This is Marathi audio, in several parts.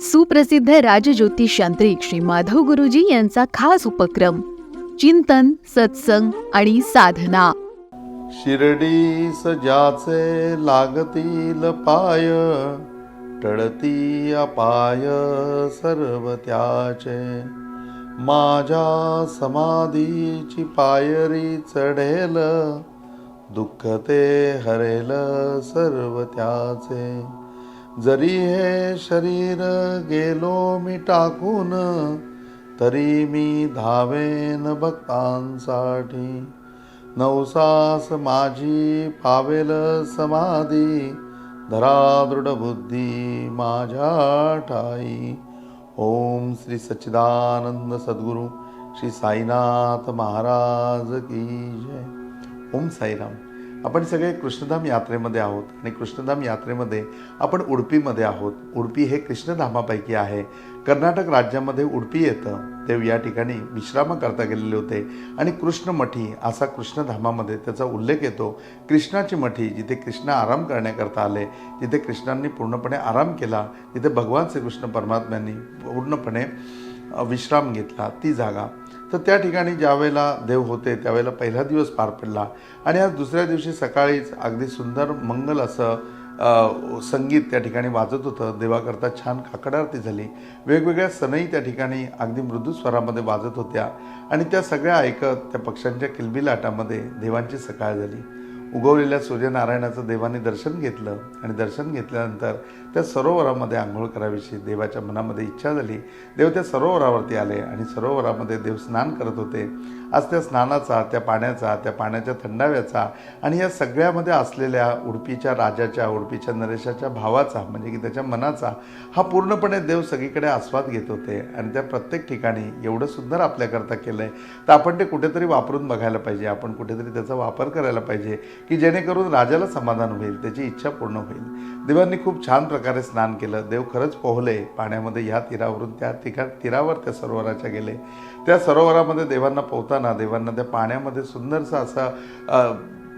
सुप्रसिद्ध राजज्योतिष यांत्रिक श्री माधव गुरुजी यांचा खास उपक्रम चिंतन सत्संग आणि साधना. शिर्डी सजाचे लागतील पाय टळती अपाय सर्व त्याचे. माझ्या समाधीची पायरी चढेल दुःख ते हरेल सर्व त्याचे. जरी हे शरीर गेलो मी टाकून तरी मी धावेन भक्तांसाठी. नवसास माझी पावेल समाधी धरा दृढ बुद्धी माझ्या ठाई. ओम श्री सच्चिदानंद सद्गुरू श्री साईनाथ महाराज की जय. ओम साईराम. आपण सगळे कृष्णधाम यात्रेमध्ये आहोत आणि कृष्णधाम यात्रेमध्ये आपण उडपीमध्ये आहोत. उडपी हे कृष्णधामापैकी आहे. कर्नाटक राज्यामध्ये उडपी येतं. ते या ठिकाणी विश्राम करता गेलेले होते. आणि कृष्णमठी असा कृष्णधामामध्ये त्याचा उल्लेख येतो. कृष्णाची मठी जिथे कृष्ण आराम करण्याकरता आले जिथे कृष्णांनी पूर्णपणे आराम केला तिथे भगवान श्रीकृष्ण परमात्म्यांनी पूर्णपणे विश्राम घेतला ती जागा. तर त्या ठिकाणी ज्यावेळेला देव होते त्यावेळेला पहिला दिवस पार पडला. आणि आज दुसऱ्या दिवशी सकाळीच अगदी सुंदर मंगल असं संगीत त्या ठिकाणी वाजत होतं. देवाकरता छान काकडारती झाली. वेगवेगळ्या सणही त्या ठिकाणी अगदी मृदू स्वरामध्ये वाजत होत्या. आणि त्या सगळ्या ऐकत त्या पक्ष्यांच्या किलबिलाटामध्ये देवांची सकाळ झाली. उगवलेल्या सूर्यनारायणाचं देवाने दर्शन घेतलं. आणि दर्शन घेतल्यानंतर त्या सरोवरामध्ये आंघोळ करावीशी देवाच्या मनामध्ये इच्छा झाली. देव त्या सरोवरावरती आले आणि सरोवरामध्ये देव स्नान करत होते. आज त्या स्नानाचा त्या पाण्याचा त्या पाण्याच्या थंडाव्याचा आणि या सगळ्यामध्ये असलेल्या उडपीच्या राजाच्या उडपीच्या नरेशाच्या भावाचा म्हणजे की त्याच्या मनाचा हा पूर्णपणे देव सगळीकडे आस्वाद घेत होते. आणि त्या प्रत्येक ठिकाणी एवढं सुंदर आपल्याकरता केलं आहे तर आपण ते कुठेतरी वापरून बघायला पाहिजे. आपण कुठेतरी त्याचा वापर करायला पाहिजे की जेणेकरून राजाला समाधान होईल त्याची इच्छा पूर्ण होईल. देवांनी खूप छान प्रकारे स्नान केलं. देव खरंच पोहले पाण्यामध्ये ह्या तीरावरून. त्या ठिका तीरावर त्या सरोवराच्या गेले. त्या सरोवरामध्ये देवांना पोहताना देवांना त्या पाण्यामध्ये सुंदरसा असं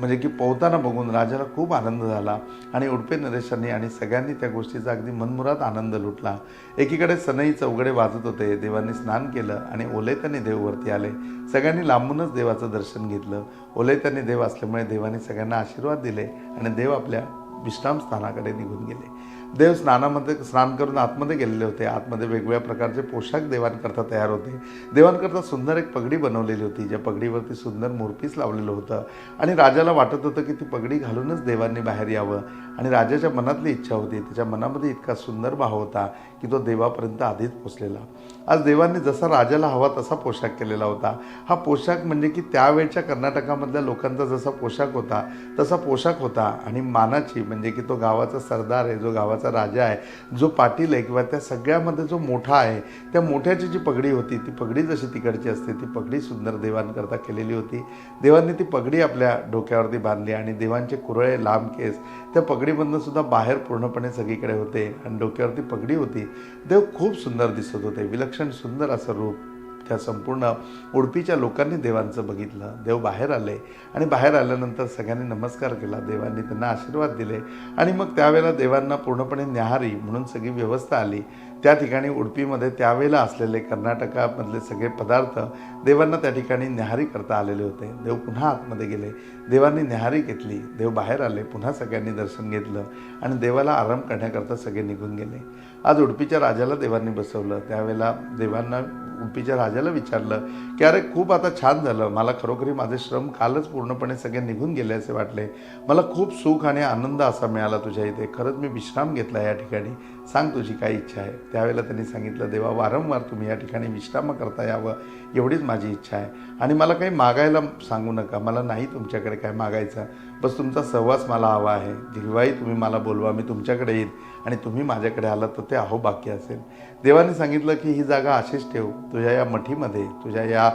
म्हणजे की पोहताना बघून राजाला खूप आनंद झाला. आणि उडपे नरेशांनी आणि सगळ्यांनी त्या गोष्टीचा अगदी मनमुरात आनंद लुटला. एकीकडे सनई चौघडे वाजत होते. देवांनी स्नान केलं आणि ओलेत्याने देववरती आले. सगळ्यांनी लांबूनच देवाचं दर्शन घेतलं. ओलेत्याने देव असल्यामुळे देवाने सगळ्यांना आशीर्वाद दिले आणि देव आपल्या विश्राम स्थानाकडे निघून गेले. देव स्नानामध्ये स्नान करून आतमध्ये गेलेले होते. आतमध्ये वेगवेगळ्या प्रकारचे पोशाख देवांकरता तयार होते. देवांकरता सुंदर एक पगडी बनवलेली होती ज्या पगडीवरती सुंदर मोरपीस लावलेलं होतं. आणि राजाला वाटत होतं की ती पगडी घालूनच देवांनी बाहेर यावं. आणि राजाच्या मनातली इच्छा होती. त्याच्या मनामध्ये इतका सुंदर भाव होता की तो देवापर्यंत आधीच पोचलेला. आज देवांनी जसा राजाला हवा तसा पोशाख केलेला होता. हा पोशाख म्हणजे की त्यावेळच्या कर्नाटकामधल्या लोकांचा जसा पोशाख होता तसा पोशाख होता. आणि मानाची म्हणजे की तो गावाचा सरदार आहे जो गावाचा राजा आहे जो पाटील आहे किंवा त्या सगळ्यामध्ये जो मोठा आहे त्या मोठ्याची जी पगडी होती ती पगडी जशी तिकडची असते ती पगडी सुंदर देवांकरता केलेली होती. देवांनी ती पगडी आपल्या डोक्यावरती बांधली आणि देवांचे कुरळे लांब केस त्या पगडीमधनं सुद्धा बाहेर पूर्णपणे सगळीकडे होते आणि डोक्यावरती पगडी होती. देव खूप सुंदर दिसत होते. विलक्षण सुंदर असं रूप त्या संपूर्ण उडपीच्या लोकांनी देवांचं बघितलं. देव बाहेर आले आणि बाहेर आल्यानंतर सगळ्यांनी नमस्कार केला. देवांनी त्यांना आशीर्वाद दिले आणि मग त्यावेळेला देवांना पूर्णपणे न्याहारी म्हणून सगळी व्यवस्था आली. त्या ठिकाणी उडपीमध्ये त्यावेळेला असलेले कर्नाटकामधले सगळे पदार्थ देवांना त्या ठिकाणी न्याहारी करता आलेले होते. देव पुन्हा आतमध्ये गेले. देवांनी न्याहारी घेतली. देव बाहेर आले. पुन्हा सगळ्यांनी दर्शन घेतलं आणि देवाला आराम करण्याकरता सगळे निघून गेले. आज उडपीच्या राजाला देवांनी बसवलं. त्यावेळेला देवांना उडपीच्या राजाला विचारलं की अरे खूप आता छान झालं. मला खरोखरी माझे श्रम कालच पूर्णपणे सगळे निघून गेले असे वाटले. मला खूप सुख आणि आनंद असा मिळाला तुझ्या इथे. खरंच मी विश्राम घेतला या ठिकाणी. सांग तुझी काय इच्छा आहे. त्यावेळेला त्यांनी सांगितलं देवा वारंवार तुम्ही या ठिकाणी विश्राम करता यावं एवढीच माझी इच्छा आहे. आणि मला काही मागायला सांगू नका मला नाही तुमच्याकडे काय मागायचं. बस तुमचा सहवास मला हवा आहे. दिलवाई तुम्ही मला बोलवा मी तुमच्याकडे येईल आणि तुम्ही माझ्याकडे आलात तर ते अहो बाकी असेल. देवाने सांगितलं की ही जागा अशीच ठेव तुझ्या या मठीमध्ये तुझ्या या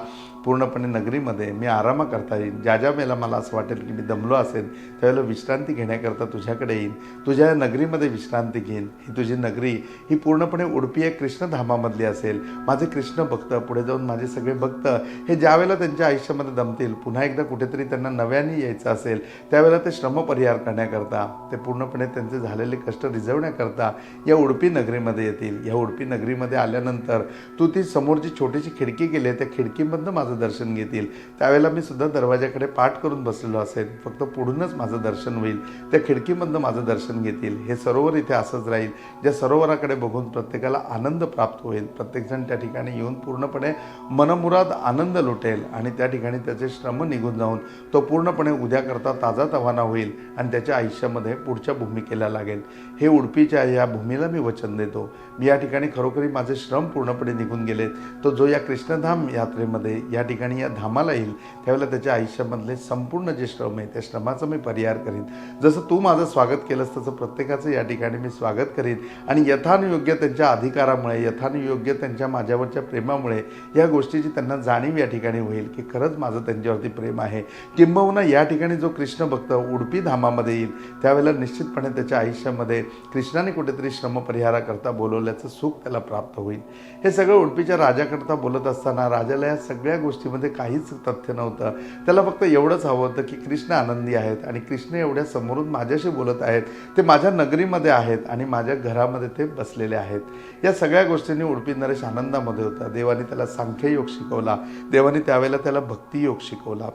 पूर्णपणे नगरीमध्ये मी आराम करता येईन. ज्या ज्या वेळेला मला असं वाटेल की मी दमलो असेल त्यावेळेला विश्रांती घेण्याकरता तुझ्याकडे येईन. तुझ्या नगरीमध्ये विश्रांती घेईन. ही तुझी नगरी ही पूर्णपणे उडपी आहे कृष्णधामामधली असेल. माझे कृष्ण भक्त पुढे जाऊन माझे सगळे भक्त हे ज्यावेळेला त्यांच्या आयुष्यामध्ये दमतील पुन्हा एकदा कुठेतरी त्यांना नव्याने यायचं असेल त्यावेळेला ते श्रमपरिहार करण्याकरता ते पूर्णपणे त्यांचे झालेले कष्ट रिझवण्याकरता या उडपी नगरीमध्ये येतील. या उडपी नगरीमध्ये आल्यानंतर तू ती समोरची छोटीशी खिडकी केली आहे. त्या खिडकीमधनं माझं दर्शन घेतील. त्यावेळेला मी सुद्धा दरवाजाकडे पाठ करून बसलेलो असेल फक्त पुढूनच माझं दर्शन होईल. त्या खिडकीमधनं माझं दर्शन घेतील. हे सरोवर इथे असंच राहील. ज्या सरोवराकडे बघून प्रत्येकाला आनंद प्राप्त होईल. प्रत्येकजण त्या ठिकाणी येऊन पूर्णपणे मनमुराद आनंद लुटेल आणि त्या ठिकाणी त्याचे श्रम निघून जाऊन तो पूर्णपणे उद्याकरता ताजा तवाना होईल आणि त्याच्या आयुष्यामध्ये पुढच्या भूमिकेला लागेल. हे उडपीच्या या भूमीला मी वचन देतो. मी या ठिकाणी खरोखरी माझे श्रम पूर्णपणे निघून गेलेत. तो जो या कृष्णधाम यात्रेमध्ये या ठिकाणी या धामाला येईल त्यावेळेला त्याच्या आयुष्यामधले संपूर्ण जे श्रम आहे त्या श्रमाचं मी परिहार करीन. जसं तू माझं स्वागत केलंस तसं प्रत्येकाचं या ठिकाणी मी स्वागत करीन. आणि यथानुयोग्य त्यांच्या अधिकारामुळे यथानुयोग्य त्यांच्या माझ्यावरच्या प्रेमामुळे या गोष्टीची त्यांना जाणीव या ठिकाणी होईल की खरंच माझं त्यांच्यावरती प्रेम आहे. किंबहुना या ठिकाणी जो कृष्ण भक्त उडपी धामामध्ये येईल त्यावेळेला निश्चितपणे त्याच्या आयुष्यामध्ये कृष्णाने कुठेतरी श्रमपरिहाराकरता बोलवल्याचं सुख त्याला प्राप्त होईल. हे सगळं उडपीच्या राजाकरता बोलत असताना राजाला या सगळ्या गोष्टीमध्ये काहीच तथ्य नव्हतं. त्याला फक्त एवढंच हवं होतं की कृष्ण आनंदी आहेत आणि कृष्ण एवढ्या समोरून माझ्याशी बोलत आहेत. ते माझ्या नगरीमध्ये आहेत आणि माझ्या घरामध्ये ते बसलेले आहेत. या सगळ्या गोष्टींनी उडपी नरेश आनंदामध्ये होता. देवाने त्याला सांख्ययोग शिकवला. देवाने त्यावेळेला त्याला भक्तियोग शिकवला.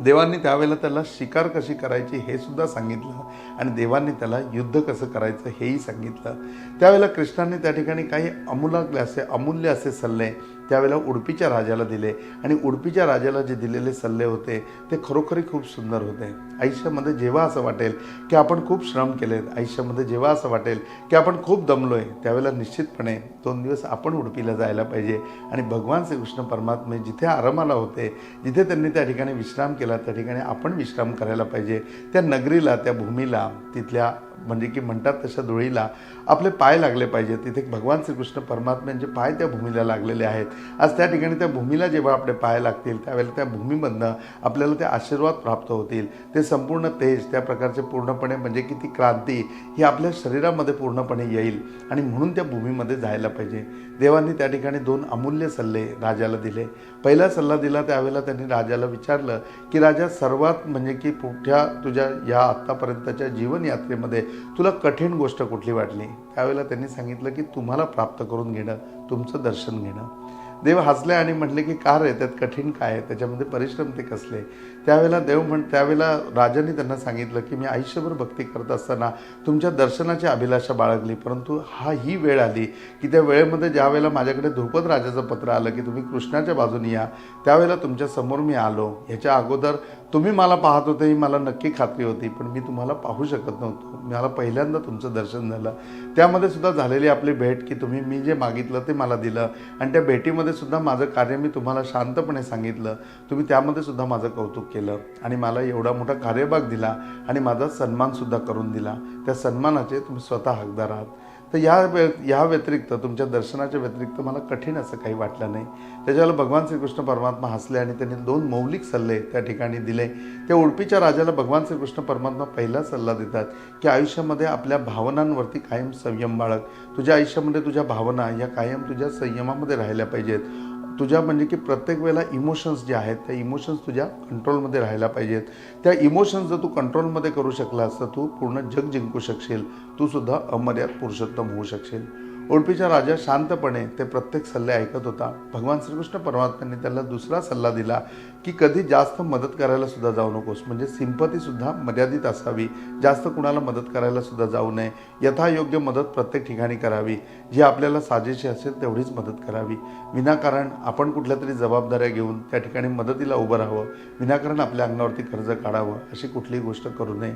देवांनी त्यावेळेला त्याला शिकार कशी करायची हे सुद्धा सांगितलं आणि देवांनी त्याला युद्ध कसं करायचं हेही सांगितलं. त्यावेळेला कृष्णाने त्या ठिकाणी काही अमूलाग्य असे अमूल्य असे सल्ले त्यावेळेला उडपीच्या राजाला दिले. आणि उडपीच्या राजाला जे दिलेले सल्ले होते ते खरोखरी खूप सुंदर होते. आयुष्यामध्ये जेव्हा असं वाटेल की आपण खूप श्रम केलेत आयुष्यामध्ये जेव्हा असं वाटेल की आपण खूप दमलो आहे त्यावेळेला निश्चितपणे दोन दिवस आपण उडपीला जायला पाहिजे. आणि भगवान श्रीकृष्ण परमात्मे जिथे आरामाला होते जिथे त्यांनी त्या ठिकाणी विश्राम केला त्या ठिकाणी आपण विश्राम करायला पाहिजे. त्या नगरीला त्या भूमीला तिथल्या म्हणजे की म्हणतात तशा धुळीला आपले पाय लागले पाहिजेत. तिथे भगवान श्रीकृष्ण परमात्म्यांचे पाय त्या भूमीला लागलेले आहेत. आज त्या ठिकाणी त्या भूमीला जेव्हा आपले पाय लागतील त्यावेळेला त्या भूमीमधनं आपल्याला ते आशीर्वाद प्राप्त होतील. ते संपूर्ण तेज त्या प्रकारचे पूर्णपणे म्हणजे की ती क्रांती ही आपल्या शरीरामध्ये पूर्णपणे येईल आणि म्हणून त्या भूमीमध्ये जायला पाहिजे. देवांनी त्या ठिकाणी दोन अमूल्य सल्ले राजाला दिले. पहिला सल्ला दिला त्यावेळेला त्यांनी राजाला विचारलं की राजा सर्वात म्हणजे की पुढच्या तुझ्या या आत्तापर्यंतच्या जीवनयात्रेमध्ये तुला कठीण गोष्ट कुठली वाटली? त्यावेळेला त्यांनी सांगितलं की तुम्हाला प्राप्त करून घेणं तुमचं दर्शन घेणं. देव हसले आणि म्हटले की का रे? त्यात कठीण काय आहे? त्याच्यामध्ये परिश्रम ते कसले? त्यावेळेला देव म्हण त्यावेळेला राजाने त्यांना सांगितलं की मी आयुष्यभर भक्ती करत असताना तुमच्या दर्शनाची अभिलाषा बाळगली परंतु हा ही वेळ आली की त्या वेळेमध्ये ज्या वेळेला माझ्याकडे ध्रुपद राजाचं पत्र आलं की तुम्ही कृष्णाच्या बाजूने या त्यावेळेला तुमच्यासमोर मी आलो. ह्याच्या अगोदर तुम्ही मला पाहत होते ही मला नक्की खात्री होती पण मी तुम्हाला पाहू शकत नव्हतो. मला पहिल्यांदा तुमचं दर्शन झालं. त्यामध्ये सुद्धा झालेली आपली भेट की तुम्ही मी जे मागितलं ते मला दिलं. आणि त्या भेटीमध्ये सुद्धा माझं कार्य मी तुम्हाला शांतपणे सांगितलं. तुम्ही त्यामध्ये सुद्धा माझं कौतुक केलं. आणि मला एवढा मोठा कार्यभाग दिला आणि माझा सन्मानसुद्धा करून दिला. त्या सन्मानाचे तुम्ही स्वतः हकदार आहात. तर या वे ह्या व्यतिरिक्त तुमच्या दर्शनाच्या व्यतिरिक्त मला कठीण असं काही वाटलं नाही. त्याच्यावेळेला भगवान श्रीकृष्ण परमात्मा हसले आणि त्यांनी दोन मौलिक सल्ले त्या ठिकाणी दिले. त्या उडपीच्या राजाला भगवान श्रीकृष्ण परमात्मा पहिला सल्ला देतात की आयुष्यामध्ये आपल्या भावनांवरती कायम संयम बाळग. तुझ्या आयुष्यामध्ये तुझ्या भावना या कायम तुझ्या संयमामध्ये राहिल्या पाहिजेत. तुझ्या म्हणजे की प्रत्येक वेळेला इमोशन्स जे आहेत त्या इमोशन्स तुझ्या कंट्रोलमध्ये राहायला पाहिजेत. त्या इमोशन्स जर तू कंट्रोलमध्ये करू शकलास तर तू पूर्ण जग जिंकू शकशील. तू सुद्धा अमर्याद पुरुषोत्तम होऊ शकशील. उडपीचा राजा शांतपणे ते प्रत्येक सल्ले ऐकत होता. भगवान श्रीकृष्ण परमात्म्याने त्याला दुसरा सल्ला दिला की कधी जास्त मदत करायला सुद्धा जाऊ नकोस. म्हणजे सिंपतीसुद्धा मर्यादित असावी. जास्त कुणाला मदत करायला सुद्धा जाऊ नये. यथायोग्य मदत प्रत्येक ठिकाणी करावी. जी आपल्याला साजेशी असेल तेवढीच मदत करावी. विनाकारण आपण कुठल्या तरी जबाबदाऱ्या घेऊन त्या ठिकाणी मदतीला उभं राहावं. विनाकारण आपल्या अंगावरती कर्ज काढावं अशी कुठलीही गोष्ट करू नये.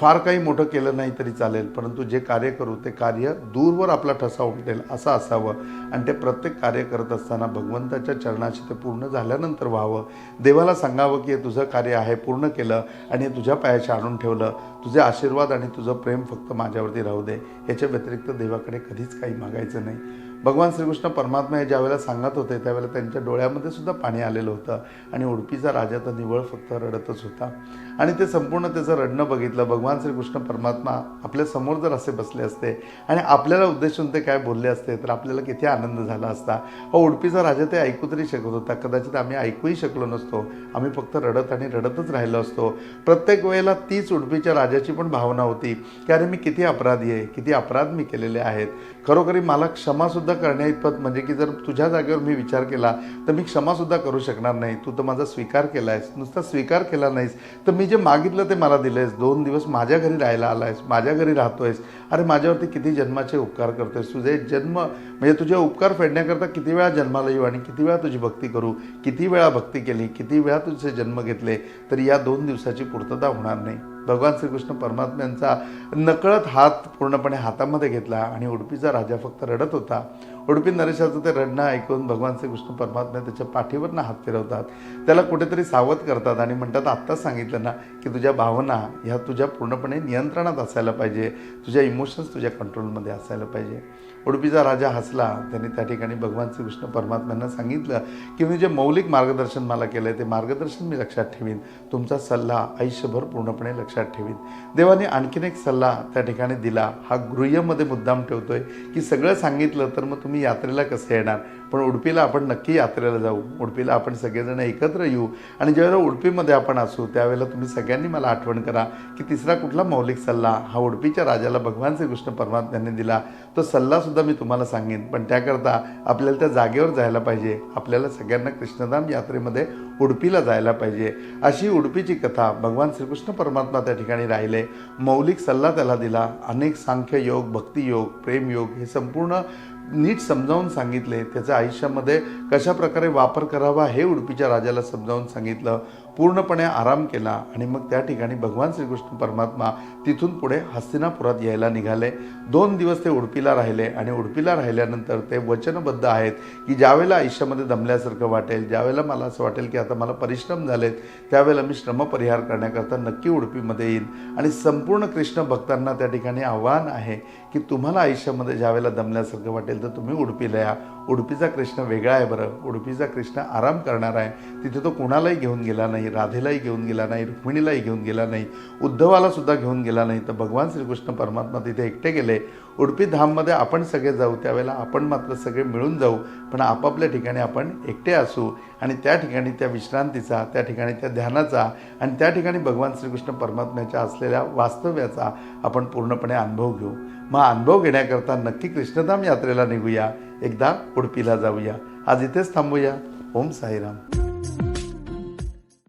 फार काही मोठं केलं नाही तरी चालेल. परंतु जे कार्य करू ते कार्य दूरवर आपला ठसा उमटेल असं असावं. आणि ते प्रत्येक कार्य करत असताना भगवंताच्या चरणाशी ते पूर्ण झाल्यानंतर व्हावं. देवाला सांगावं की हे तुझं कार्य आहे पूर्ण केलं आणि हे तुझ्या पायाशी आणून ठेवलं. तुझे आशीर्वाद आणि तुझं प्रेम फक्त माझ्यावरती राहू दे. याच्या व्यतिरिक्त देवाकडे कधीच काही मागायचं नाही. भगवान श्रीकृष्ण परमात्मा हे ज्यावेळेला सांगत होते त्यावेळेला त्यांच्या डोळ्यामध्ये सुद्धा पाणी आलेलं होतं. आणि उडपीचा राजा तर निवळ फक्त रडतच होता. आणि ते संपूर्ण त्याचं रडणं बघितलं. भगवान श्रीकृष्ण परमात्मा आपल्यासमोर जर असे बसले असते आणि आपल्याला उद्देशून ते काय बोलले असते तर आपल्याला किती आनंद झाला असता. अहो उडपीचा राजा ते ऐकू तरी शकत होता. कदाचित आम्ही ऐकूही शकलो नसतो. आम्ही फक्त रडत आणि रडतच राहिलो असतो. प्रत्येक वेळेला तीच उडपीच्या राजा माझ्याची पण भावना होती की अरे मी किती अपराधी आहे किती अपराध मी केलेले आहेत. खरोखरी मला क्षमासुद्धा करण्याइतपत म्हणजे की जर तुझ्या जागेवर मी विचार केला तर मी क्षमासुद्धा करू शकणार नाही. तू तर माझा स्वीकार केला आहेस. नुसता स्वीकार केला नाहीस. तर मी जे मागितलं ते मला दिलं आहेस दोन दिवस माझ्या घरी राहायला आला आहेस माझ्या घरी राहतो आहेस अरे माझ्यावरती किती जन्माचे उपकार करतोयस तुझे जन्म म्हणजे तुझे उपकार फेडण्याकरता किती वेळा जन्माला येऊ आणि किती वेळा तुझी भक्ती करू? किती वेळा भक्ती केली? किती वेळा तुझे जन्म घेतले? तर या दोन दिवसाची पूर्तता होणार नाही. भगवान श्रीकृष्ण परमात्म्यांचा नकळत हात पूर्णपणे हातामध्ये घेतला आणि उडपीचा राजा फक्त रडत होता. उडपी नरेशाचं ते रडणं ऐकून भगवान श्रीकृष्ण परमात्मा त्याच्या पाठीवरनं हात फिरवतात. त्याला कुठेतरी सावध करतात आणि म्हणतात आत्ताच सांगितलं ना की तुझ्या भावना ह्या तुझ्या पूर्णपणे नियंत्रणात असायला पाहिजे. तुझ्या इमोशन्स तुझ्या कंट्रोलमध्ये असायला पाहिजे. उडपीचा राजा हसला. त्याने त्या ठिकाणी भगवान श्रीकृष्ण परमात्म्यांना सांगितलं की मी जे मौलिक मार्गदर्शन मला केलं आहे ते मार्गदर्शन मी लक्षात ठेवीन. तुमचा सल्ला आयुष्यभर पूर्णपणे लक्षात ठेवीन. देवाने आणखीन एक सल्ला त्या ठिकाणी दिला. हा गृह्यमध्ये मुद्दाम ठेवतोय की सगळं सांगितलं तर मग तुम्ही यात्रेला कसं येणार? पण उडपीला आपण नक्की यात्रेला जाऊ. उडपीला आपण सगळेजण एकत्र येऊ. आणि ज्यावेळेला उडपीमध्ये आपण असू त्यावेळेला तुम्ही सगळ्यांनी मला आठवण करा की तिसरा कुठला मौलिक सल्ला हा उडपीच्या राजाला भगवान श्रीकृष्ण परमात्म्याने दिला. तो सल्लासुद्धा मी तुम्हाला सांगेन. पण त्याकरता आपल्याला त्या जागेवर जायला पाहिजे. आपल्याला सगळ्यांना कृष्णधाम यात्रेमध्ये उडपीला जायला पाहिजे. अशी उडपीची कथा भगवान श्रीकृष्ण परमात्मा त्या ठिकाणी राहिले. मौलिक सल्ला त्याला दिला. अनेक सांख्य योग भक्तियोग प्रेमयोग हे संपूर्ण नीट समजावून सांगितले. त्याच्या आयुष्यामध्ये कशा प्रकारे वापर करावा हे उडपीच्या राजाला समजावून सांगितलं. पूर्णपणे आराम केला आणि मग त्या ठिकाणी भगवान श्रीकृष्ण परमात्मा तिथून पुढे हस्तिनापुरात यायला निघाले. दोन दिवस ते उडपीला राहिले आणि उडपीला राहिल्यानंतर ते वचनबद्ध आहेत की ज्यावेळेला आयुष्यामध्ये दमल्यासारखं वाटेल ज्यावेळेला मला असं वाटेल की आता मला परिश्रम झालेत त्यावेळेला मी श्रमपरिहार करण्याकरता नक्की उडपीमध्ये येईन. आणि संपूर्ण कृष्ण भक्तांना त्या ठिकाणी आव्हान आहे की तुम्हाला आयुष्यामध्ये ज्यावेळेला दमल्यासारखं वाटेल तर तुम्ही उडपीला या. उडपीचा कृष्ण वेगळा आहे बरं. उडपीचा कृष्ण आराम करणार आहे. तिथे तो कुणालाही घेऊन गेला नाही राधेलाही घेऊन गेला नाही रुक्मिणीलाही घेऊन गेला नाही उद्धवाला सुद्धा घेऊन गेला नाही. तर भगवान श्रीकृष्ण परमात्मा तिथे एकटे गेले. उडपी धाममध्ये आपण सगळे जाऊ त्यावेळेला आपण मात्र सगळे मिळून जाऊ पण आपापल्या ठिकाणी आपण एकटे असू आणि त्या ठिकाणी त्या विश्रांतीचा त्या ठिकाणी त्या ध्यानाचा आणि त्या ठिकाणी भगवान श्रीकृष्ण परमात्म्याच्या असलेल्या वास्तव्याचा आपण पूर्णपणे अनुभव घेऊ. मग अनुभव घेण्याकरता नक्की कृष्णधाम यात्रेला निघूया. एकदा उडपीला जाऊया. आज इथेच थांबूया. ओम साईराम.